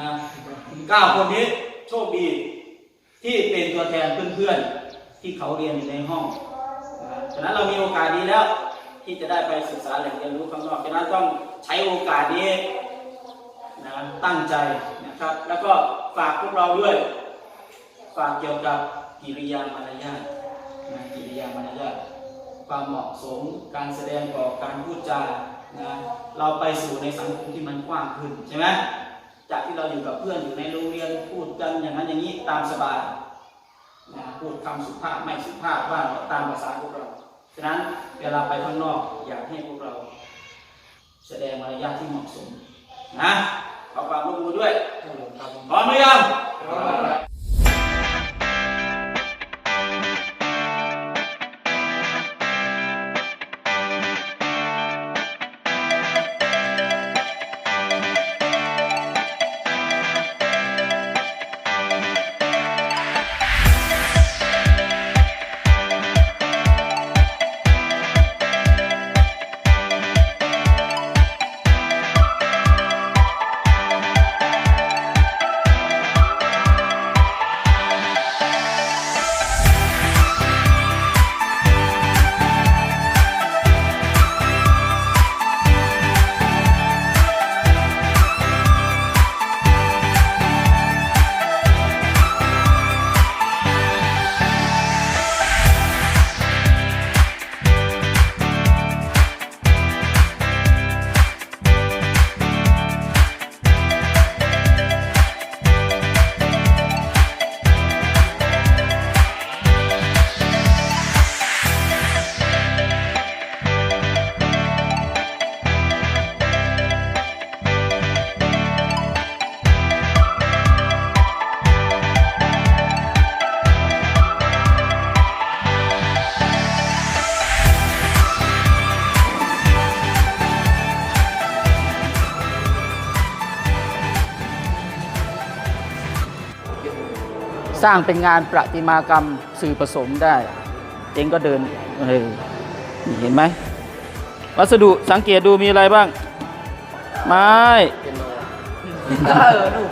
นะเก้าคนนี้โชคดีที่เป็นตัวแทนเพื่อนๆที่เขาเรียนอยู่ในห้องฉะนั้นเรามีโอกาสดีแล้วที่จะได้ไปศึกษาแหล่งเรียนรู้ข้างนอกฉะนั้นต้องใช้โอกาสนี้นะตั้งใจนะครับ แล้วก็ฝากพวกเราด้วย ฝากเกี่ยวกับกิริยามารยาทนะกิริยามารยาทความเหมาะสมการแสดงออกการพูดจานะเราไปสู่ในสังคมที่มันกว้างขึ้นใช่ไหม จากที่เราอยู่กับเพื่อนอยู่ในโรงเรียนพูดกันอย่างนั้นอย่างนี้ตามสบายนะพูดคำสุภาพไม่สุภาพบ้างก็ตามภาษาพวกเรา ฉะนั้นเวลาไปข้างนอกอยากให้พวกเรา แสดงมารยาทที่เหมาะสมนะขอความร่วมมือด้วยพร้อมหรือยัง สร้างเป็นงานประติมากรรมสื่อผสมได้ เองก็เดินเออนี่เห็นไหม วัสดุสังเกตดูมีอะไรบ้าง ไม้เออหนู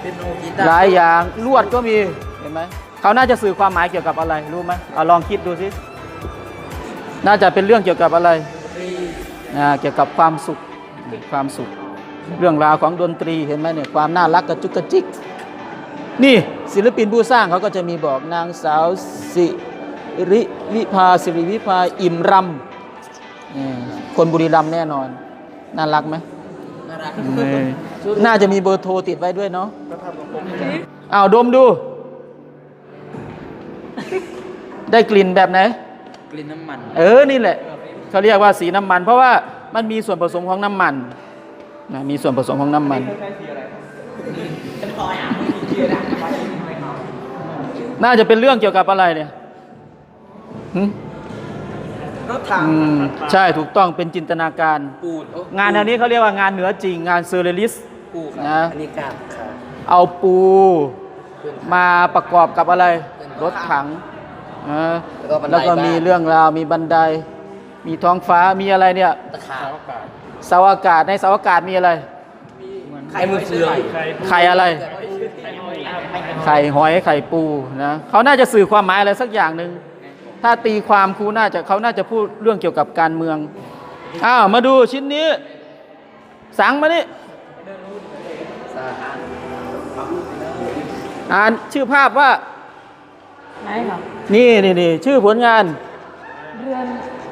เป็นโนกีตาร์หลายอย่างลวดก็มีเห็นไหมเขาน่าจะสื่อความหมายเกี่ยวกับอะไรรู้ไหมเอาลองคิดดูสิน่าจะเป็นเรื่องเกี่ยวกับอะไรนะเกี่ยวกับความสุขความสุข เรื่องราวของดนตรีเห็นไหมเนี่ยความน่ารักกระจุกกระจิก นี่ ศิลปินผู้สร้างเขาก็จะมีบอกนางสาวสิริวิภาสิริวิภาอิ่มรำนี่คนบุรีรัมย์แน่นอน น่ารักไหมน่ารักน่าจะมีเบอร์โทรติดไว้ด้วยเนาะอ้าวดมดู ได้กลิ่นแบบไหน กลิ่นน้ำมัน เออ นี่แหละเขาเรียกว่าสีน้ำมัน เพราะว่ามันมีส่วนผสมของน้ำมันนะมีส่วนผสมของน้ำมันน่าจะเป็นเรื่องเกี่ยวกับอะไรเนี่ยหึรถถังอืมใช่ถูกต้องเป็นจินตนาการ ปูนงานอันนี้เขาเรียกว่างานเหนือจริงงานเซอร์เรลิส ปูคนะรับอันนี้กาบครับเอาปูมาประกอบกับอะไร รถถังนะแล้วก็บันไดแล้วก็มีบ้าน เรื่องราวมีบันได มีท้องฟ้ามีอะไรเนี่ยตะขาบเสาอากาศในเสาอากาศมีอะไรไข่มือเฟืองไข่อะไร ไข่หอยไข่ปูนะเขาน่าจะสื่อความหมายอะไรสักอย่างหนึ่งถ้าตีความครูน่าจะเขาน่าจะพูดเรื่องเกี่ยวกับการเมืองอ้าวมาดูชิ้นนี้ สังมานี่อ่านชื่อภาพว่าไหนครับนี่นี่นี่ชื่อผลงาน เรือน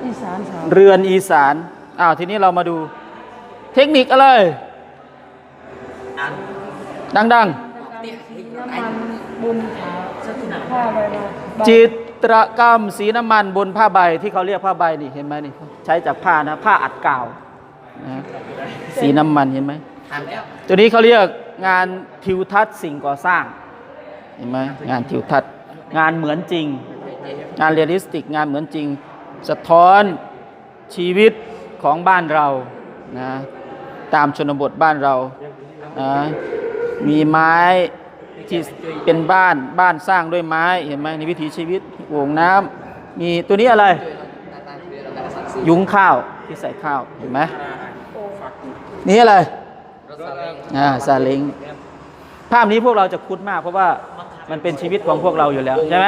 อีสานสาวเรือนอีสานอ้าวทีนี้เรามาดู เทคนิคอะไร ดังน้ำมัน บุญขาวสถุนผ้าใบจิตรกรรมสีน้ำมันบนผ้าใบที่เขาเรียกผ้าใบนี่เห็นไหมนี่ใช้จากผ้านะผ้าอัดกาวนะสีน้ำมันเห็นไหมตัวนี้เขาเรียกงานทิวทัศน์สิ่งก่อสร้างเห็นไหมงานทิวทัศน์งานเหมือนจริง งานเรียลลิสติก งานเหมือนจริง สะท้อนชีวิตของบ้านเรานะตามชนบทบ้านเรานะมีไม้ ที่เป็นบ้านบ้านสร้างด้วยไม้เห็นไหมในวิถีชีวิตโอ่งน้ำมีตัวนี้อะไร ยุ้งข้าวที่ใส่ข้าวเห็นไหมนี่อะไรอ่าซาเล้งภาพนี้พวกเราจะคุ้นมากเพราะว่ามันเป็นชีวิตของพวกเราอยู่แล้วใช่ไหม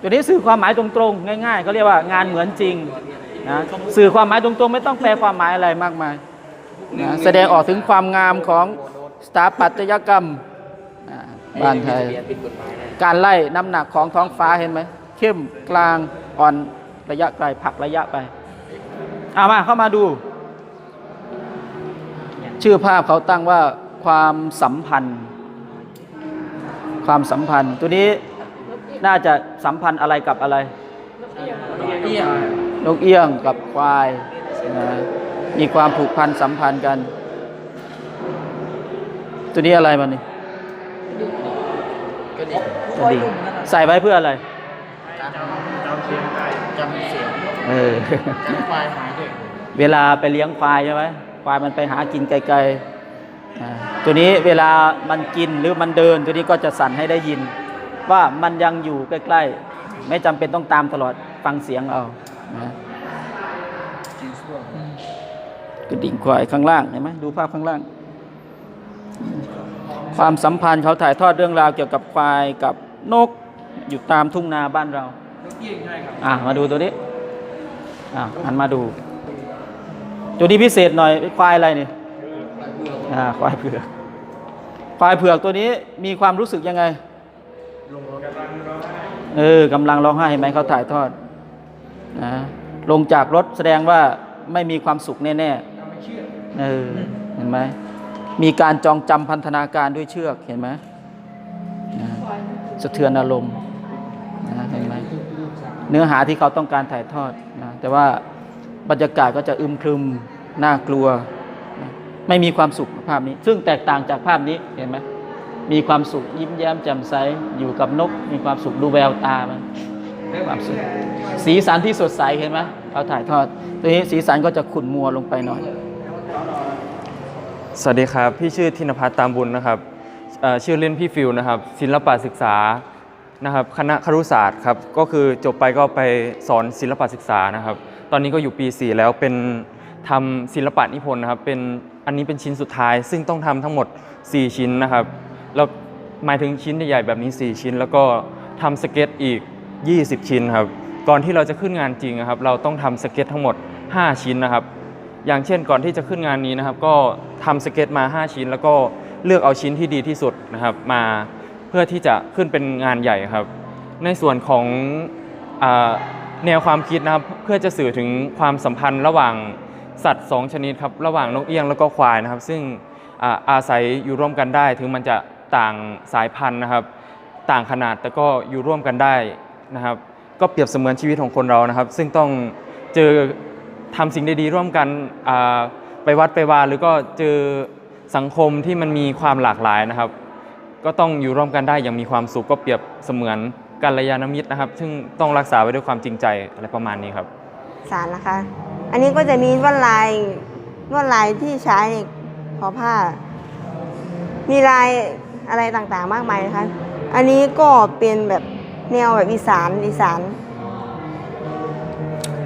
ตัวนี้สื่อความหมายตรงๆ ง่ายๆเขาเรียกว่างานเหมือนจริงนะสื่อความหมายตรงๆ ไม่ต้องแปลความหมายอะไรมากมายนะแสดงออกถึงความงามของสถาปัตยกรรม บ้านไทยการไล่น้ำหนักของท้องฟ้าเห็นไหมเข้มกลางอ่อนระยะไกลผลักระยะไปเอามาเข้ามาดู ชื่อภาพเขาตั้งว่าความสัมพันธ์ ความสัมพันธ์ ตัวนี้น่าจะสัมพันธ์อะไรกับอะไร เอี้ยงนกเอี้ยงกับควายนะมีความผูกพันสัมพันธ์กัน ตัวนี้อะไรมันนี่ ก็ดีกระดิ่งใส่ไว้เพื่ออะไรจำเสียงจำเสียงเออจำควายหายด้วยเวลาไปเลี้ยงควายใช่ไหมควายมันไปหากินไกลๆอ่าตัวนี้เวลามันกินหรือมันเดิน ตัวนี้ก็จะสั่นให้ได้ยิน ว่ามันยังอยู่ใกล้ๆ ไม่จำเป็นต้องตามตลอดฟังเสียงเอานะกระดิ่งควายข้างล่างเห็นไหมดูภาพข้างล่าง ความสัมพันธ์เขาถ่ายทอดเรื่องราวเกี่ยวกับควายกับนกอยู่ตามทุ่งนาบ้านเรานกเอี้ยงใช่ครับอะมาดูตัวนี้อะหันมาดูตัวนี้พิเศษหน่อยควายอะไรนี่อ่าควายเผือกควายเผือกตัวนี้มีความรู้สึกยังไงเออกำลังร้องไห้เห็นไหมเขาถ่ายทอดนะลงจากรถแสดงว่าไม่มีความสุขแน่ๆเออเห็นไหม มีการจองจำพันธนาการด้วยเชือกเห็นไหมสะเทือนอารมณ์นะเห็นไหมเนื้อหาที่เขาต้องการถ่ายทอดนะแต่ว่าบรรยากาศก็จะอึมครึมน่ากลัว ไม่มีความสุขภาพนี้ ซึ่งแตกต่างจากภาพนี้เห็นไหมมีความสุขยิ้มแย้มแจ่มใสอยู่กับนก มีความสุขดูแววตามันความสุขสีสันที่สดใสเห็นไหมเขาถ่ายทอดตัวนี้สีสันก็จะขุ่นมัวลงไปหน่อย สวัสดีครับ พี่ชื่อธินพัฒน์ตามบุญนะครับชื่อเล่นพี่ฟิวนะครับ ศิลปะศึกษานะครับคณะครุศาสตร์ครับก็คือจบไปก็ไปสอนศิลปะศึกษานะครับ ตอนนี้ก็อยู่ปี 4 แล้วเป็นทำศิลปะนิพนธ์นะครับ เป็นอันนี้เป็นชิ้นสุดท้าย ซึ่งต้องทำทั้งหมด 4 ชิ้นนะครับแล้วหมายถึงชิ้นใหญ่ๆแบบนี้ 4 ชิ้น แล้วก็ทำสเก็ตอีก 20 ชิ้นครับก่อนที่เราจะขึ้นงานจริงนะครับ เราต้องทำสเก็ตทั้งหมด 5 ชิ้นนะครับ อย่างเช่นก่อนที่จะขึ้นงานนี้นะครับ ก็ทำสเก็ตมา 5 ชิ้น แล้วก็เลือกเอาชิ้นที่ดีที่สุดนะครับ มาเพื่อที่จะขึ้นเป็นงานใหญ่ครับ ในส่วนของอแนวความคิดนะครับ เพื่อจะสื่อถึงความสัมพันธ์ระหว่างสัตว์ 2 ชนิดครับระหว่างนกเอี้ยงแล้วก็ควายนะครับ ซึ่งอาอาศัยอยู่ร่วมกันได้ ถึงมันจะต่างสายพันธุ์นะครับ ต่างขนาดแต่ก็อยู่ร่วมกันได้นะครับ ก็เปรียบเสมือนชีวิตของคนเรานะครับ ซึ่งต้องเจอ ทำสิ่งดีๆร่วมกันไปวัดไปวาหรือก็เจอสังคมที่มันมีความหลากหลายนะครับ ก็ต้องอยู่ร่วมกันได้อย่างมีความสุขก็เปรียบเสมือนกัลยาณมิตรนะครับ ซึ่งต้องรักษาไว้ด้วยความจริงใจอะไรประมาณนี้ครับ สารนะคะ อันนี้ก็จะมีลวดลายลวดลายที่ใช้ในทอผ้า มีลายอะไรต่างๆมากมายนะคะ อันนี้ก็เป็นแบบแนวแบบอีสานอีสาน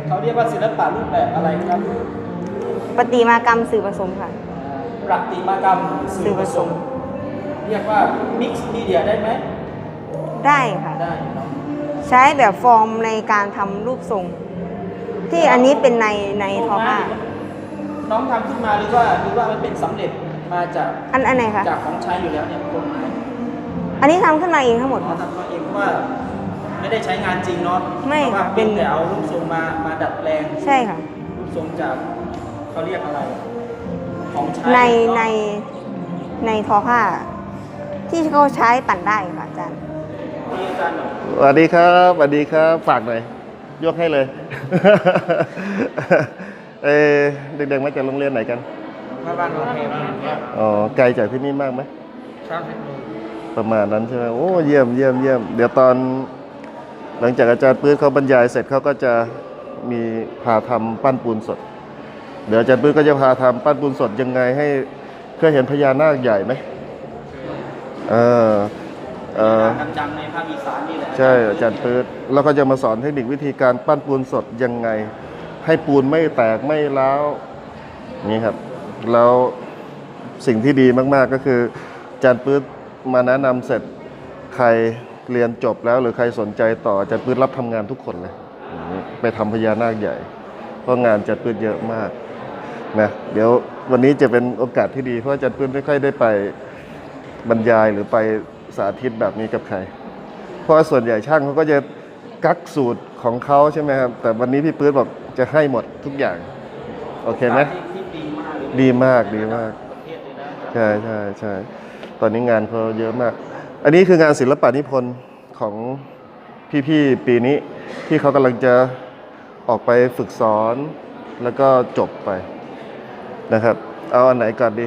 เขาเรียกว่าศิลปะรูปแบบอะไรครับประติมากรรมสื่อผสมค่ะประติมากรรมสื่อผสม เรียกว่า mix media ได้ไหม ได้ค่ะ ได้เนอะใช้แบบฟอร์มในการทำรูปทรง ที่อันนี้เป็นในในทอผ้าน้องทำขึ้นมาหรือว่าหรือว่ามันเป็นสำเร็จมาจากอันอันไหนคะจากของใช้อยู่แล้วเนี่ยคนไม้อันนี้ทำขึ้นมาเองทั้งหมดหมอค่ะทำมาเองเพราะว่า ไม่ได้ใช้งานจริงเนาะไม่เพราะว่าค่ะเป็นเป็นแต่เอารูปทรงมามาดัดแปลงใช่ค่ะ รูปทรงจากเขาเรียกอะไร ของใช้ในเอะในในทอผ้า ที่เขาใช้ปั่นได้ค่ะอาจารย์ ที่อาจารย์บอกสวัสดีครับสวัสดีครับ ฝากหน่อย ยกให้เลย เออเด็กๆมาจากโรงเรียนไหนกันมาบ้านเราเพลงครับอ๋อ ไกลจากที่นี่มากไหมชอบเพลงประมาณนั้นใช่ไหมโอ้ เยี่ยมเยี่ยมเยี่ยม เดี๋ยวตอน หลังจากอาจารย์ปื้ดเขาบรรยายเสร็จเขาก็จะมีพาทำปั้นปูนสด เดี๋ยวอาจารย์ปื้ดก็จะพาทำปั้นปูนสดยังไงให้เคยเห็นพญานาคใหญ่ไหมเออเออดังๆในภาคอีสานนี่แหละใช่อาจารย์ปื๊ดแล้วก็จะมาสอนเทคนิควิธีการปั้นปูนสดยังไง ให้ปูนไม่แตกไม่ร้าวนี่ครับแล้วสิ่งที่ดีมาก ๆ ก็คืออาจารย์ปื๊ดมาแนะนำเสร็จใคร เรียนจบแล้วหรือใครสนใจต่ออาจัดปืนรับทำงานทุกคนเลยอย่างนี้ไปทำพญานาคใหญ่ เพราะงานจัดปืนเยอะมากนะเดี๋ยววันนี้จะเป็นโอกาสที่ดีเพราะอาจัดปืนไม่ค่อยได้ไปบรรยายหรือไปสาธิตแบบนี้กับใคร เพราะว่าส่วนใหญ่ช่างเขาก็จะกักสูตรของเขาใช่ไหมครับ แต่วันนี้พี่ปื้ดบอกจะให้หมดทุกอย่าง โอเคไหมที่ที่ดีมากเลยดีมากดีมากประเทศเลยนะใช่ใช่ใช่ตอนนี้งานเขาเยอะมาก อันนี้คืองานศิลปะนิพนธ์ของพี่ๆปีนี้ที่เขากำลังจะออกไปฝึกสอนแล้วก็จบไปนะครับ เอาอันไหนก่อนดี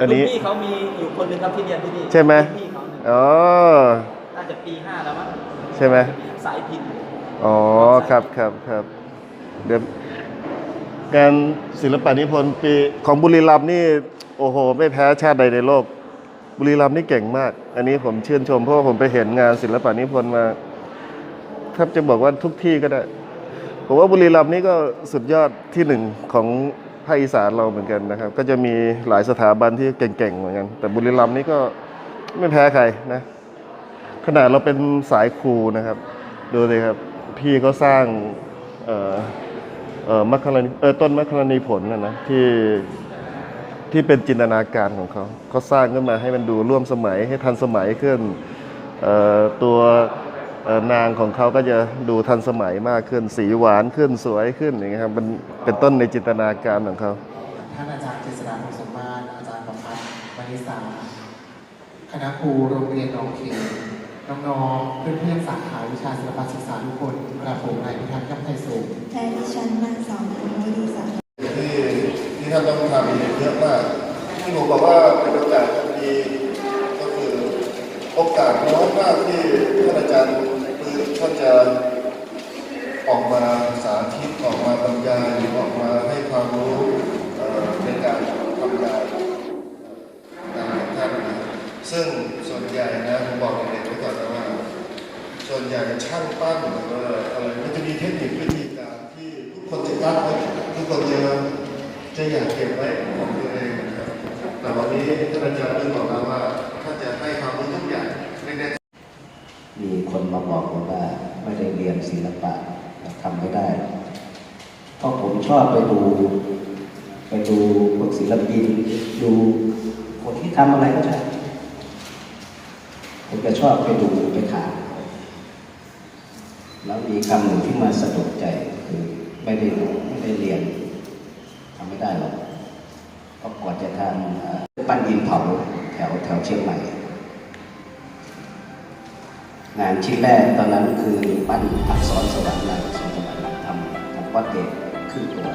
อันนี้ รุ่พี่เขามีอยู่คนหนึ่งครับที่เรียนที่นี่ใช่ไหม รุ่นพี่เขาเนี่ยอ๋อ น่าจะปีห้าแล้วมั้งใช่ไหม สายพินอ๋อครับครับครับเดี๋ยวงานศิลปะนิพนธ์ปีของบุรีรัมย์นี่ โอ้โห ไม่แพ้ชาติใดในโลก บุรีรัมย์นี่เก่งมาก อันนี้ผมชื่นชมเพราะว่าผมไปเห็นงานศิลปะนิพนธ์มาแทบจะบอกว่าทุกที่ก็ได้ผมว่าบุรีรัมย์นี่ก็สุดยอดที่หนึ่งของภาคอีสานเราเหมือนกันนะครับ ก็จะมีหลายสถาบันที่เก่งๆเหมือนกัน แต่บุรีรัมย์นี่ก็ไม่แพ้ใครนะขนาดเราเป็นสายครูนะครับ ดูเลยครับ พี่ก็สร้างเอ่อเอ่อมัคคารณีเออต้นมัคคารณีผลนะนะที่ ที่เป็นจินตนาการของเขาเขาสร้างขึ้นมาให้มันดูร่วมสมัยให้ทันสมัยขึ้นเอ่อตัวเอ่อนางของเขาก็จะดูทันสมัยมากขึ้น สีหวานขึ้นสวยขึ้นอย่างเงี้ยครับเป็นเป็นต้นในจินตนาการของเขาท่านอาจารย์เจษฎาพงศ์สมมาตรอาจารย์ประพัฒน์วณิสาคณะครูโรงเรียนหนองเขนน้องๆเพื่อนๆสาขาวิชาศิลปศึกษาทุกคนกระผมนายพิทักษ์ย่ำไทยสูงและดิฉันนางสาวคุณวดีศักดิ์ที่ ที่ท่านต้องทำเยอะมากที่ผมบอกว่าเป็นโอกาสดีก็คือโอกาสน้อยมากที่ท่านอาจารย์คือท่านจะออกมาสาธิตออกมาบรรยายหรือออกมาให้ความรู้ในการทำงานงานของท่านนะซึ่งส่วนใหญ่นะผมบอกเด็กๆไว้ก่อนนะว่า ส่วนใหญ่ช่างปั้นหรือว่าอะไรมันจะมีเทคนิควิธีการที่ทุกคนจะตั้งไว้ทุกคนจะ จะอยากเก็บไว้ของตัวเองนะครับแต่วันนี้ท่านอาจารย์ได้บอกแล้วว่าท่านจะให้ความรู้ทุกอย่างเล็กๆมีคนมาบอกผมว่าไม่ได้เรียนศิลปะทำไม่ได้เพราะผมชอบไปดู ไปดูพวกศิลปินดูคนที่ทำอะไรก็ใช่ผมจะชอบไปดูไปถามแล้วมีคำหนึ่งที่มาสะดุดใจคือไม่ได้รู้ไม่ได้เรียน ไม่ได้หรอกเพราะก่อนจะทำปั้นดินเผาแถวแถวเชียงใหม่ งานชิ้นแรกตอนนั้นคือปั้นอักษรสวรรค์ลายอักษรสวรรค์ทำทำก้อเด็กขึ้นตัว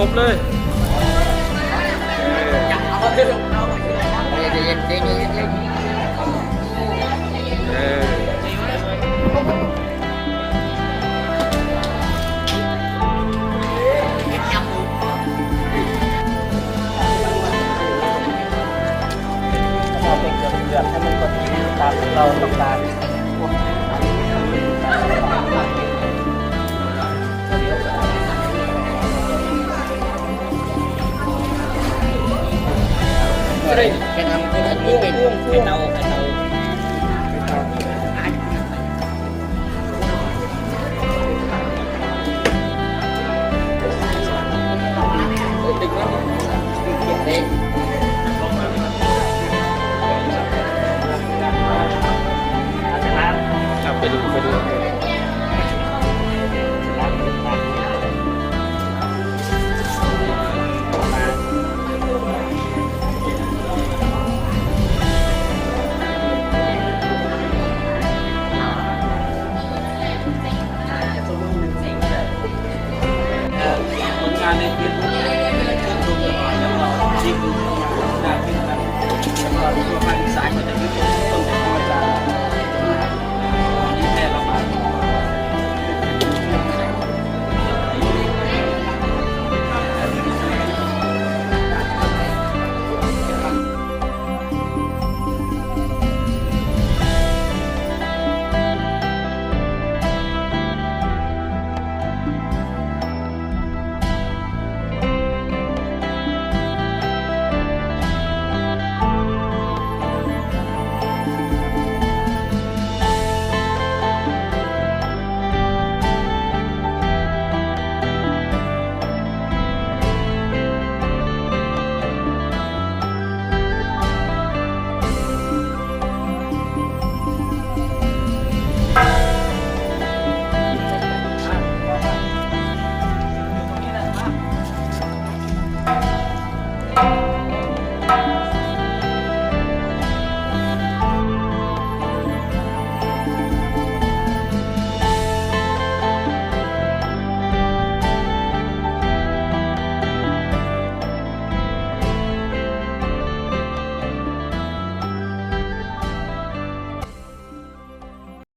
จบเลยเราเป็นเกือให้มันพอดีตามเราต้องการ cái thằng cái thằng cái tàu cái tàu